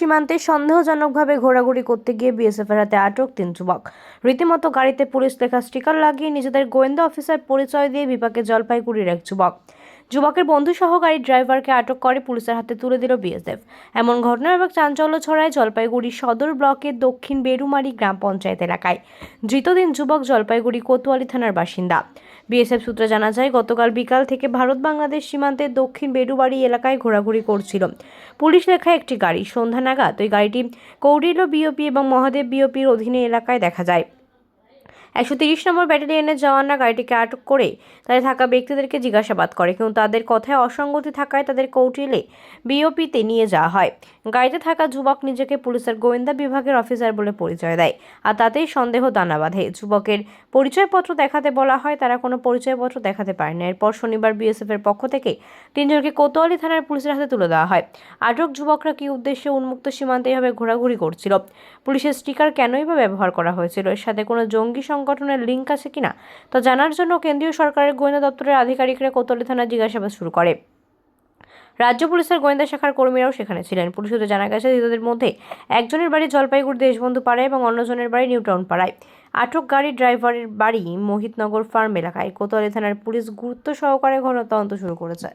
সীমান্তে সন্দেহজনকভাবে ঘোরাঘুরি করতে গিয়ে বিএসএফের হাতে আটক তিন যুবক। রীতিমতো গাড়িতে পুলিশ লেখা স্টিকার লাগিয়ে নিজেদের গোয়েন্দা অফিসার পরিচয় দিয়ে বিপাকে জলপাইগুড়ির এক যুবক। যুবকের বন্ধুসহ গাড়ির ড্রাইভারকে আটক করে পুলিশের হাতে তুলে দিল বিএসএফ। এমন ঘটনা এবং চাঞ্চল্য ছড়ায় জলপাইগুড়ি সদর ব্লকের দক্ষিণ বেরুমারি গ্রাম পঞ্চায়েত এলাকায়। ধৃতদিন যুবক জলপাইগুড়ি কোতোয়ালি থানার বাসিন্দা। বিএসএফ সূত্রে জানা যায়, গতকাল বিকাল থেকে ভারত বাংলাদেশ সীমান্তের দক্ষিণ বেরুবাড়ি এলাকায় ঘোরাঘুরি করছিল। পুলিশ লেখা একটি গাড়ি, সন্ধ্যা নাগাদ, ওই গাড়িটি কৌডিল্য বিওপি এবং মহাদেব বিওপির অধীনে এলাকায় দেখা যায়। একশো তিরিশ নম্বর ব্যাটালিয়নের জওয়ানরা গাড়িটিকে আটক করে তাদের থাকা ব্যক্তিদেরকে জিজ্ঞাসাবাদ করে, কিন্তু তাদের কথায় অসঙ্গতি থাকায় তাদের কৌটিলে বিওপিতে নিয়ে যাওয়া হয়। গাড়িতে থাকা যুবক নিজেকে পুলিশের গোয়েন্দা বিভাগের অফিসার বলে পরিচয় দেয়, আর তাতেই সন্দেহ দানা বাঁধে। যুবকের পরিচয়পত্র দেখাতে বলা হয়, তারা কোনো পরিচয়পত্র দেখাতে পারে না এরপর শনিবার বিএসএফ এর পক্ষ থেকে তিনজনকে কোতোয়ালি থানার পুলিশের হাতে তুলে দেওয়া হয়। আটক যুবকরা কি উদ্দেশ্যে উন্মুক্ত সীমান্তে এভাবে ঘোরাঘুরি করছিল? পুলিশের স্টিকার কেনই বা ব্যবহার করা হয়েছিল? এর সাথে কোনো জঙ্গি সংগঠনের লিঙ্ক আছে কিনা তা জানার জন্য কেন্দ্রীয় সরকারের গোয়েন্দা দপ্তরের আধিকারিকরা কোতোয়ালি থানায় জিজ্ঞাসাবাদ শুরু করে। রাজ্য পুলিশের গোয়েন্দা শাখার কর্মীরাও সেখানে ছিলেন। পুলিশ সূত্রে জানা গেছে, ধৃতদের মধ্যে একজনের বাড়ি জলপাইগুড়ি দেশবন্ধু পাড়ায় এবং অন্যজনের বাড়ি নিউটাউন পাড়ায়। আটক গাড়ির ড্রাইভারের বাড়ি মোহিতনগর ফার্ম এলাকায়। কোতোয়ালি থানার পুলিশ গুরুত্ব সহকারে ঘটনা তদন্ত শুরু করেছে।